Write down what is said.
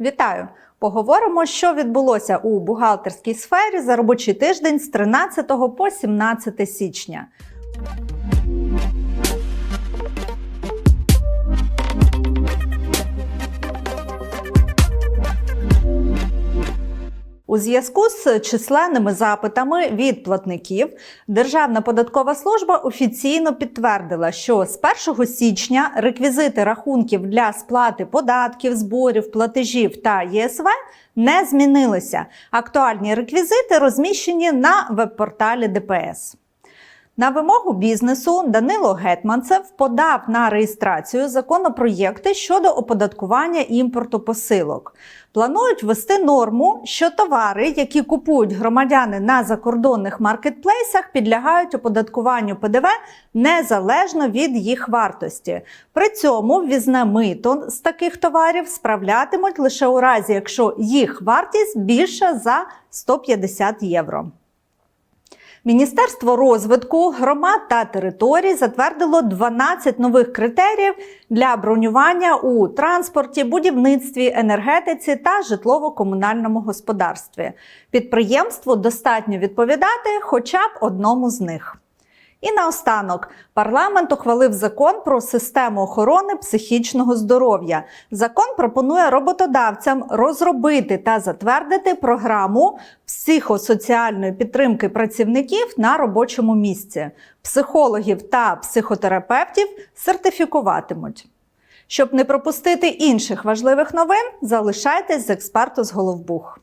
Вітаю! Поговоримо, що відбулося у бухгалтерській сфері за робочий тиждень з 13 по 17 січня. У зв'язку з численними запитами від платників Державна податкова служба офіційно підтвердила, що з 1 січня реквізити рахунків для сплати податків, зборів, платежів та ЄСВ не змінилися. Актуальні реквізити розміщені на веб-порталі ДПС. На вимогу бізнесу Данило Гетманцев подав на реєстрацію законопроєкти щодо оподаткування імпорту посилок. Планують ввести норму, що товари, які купують громадяни на закордонних маркетплейсах, підлягають оподаткуванню ПДВ незалежно від їх вартості. При цьому ввізне мито з таких товарів справлятимуть лише у разі, якщо їх вартість більша за 150 євро. Міністерство розвитку громад та територій затвердило 12 нових критеріїв для бронювання у транспорті, будівництві, енергетиці та житлово-комунальному господарстві. Підприємству достатньо відповідати хоча б одному з них. І наостанок парламент ухвалив закон про систему охорони психічного здоров'я. Закон пропонує роботодавцям розробити та затвердити програму психосоціальної підтримки працівників на робочому місці. Психологів та психотерапевтів сертифікуватимуть. Щоб не пропустити інших важливих новин, залишайтесь з експерту з Головбух.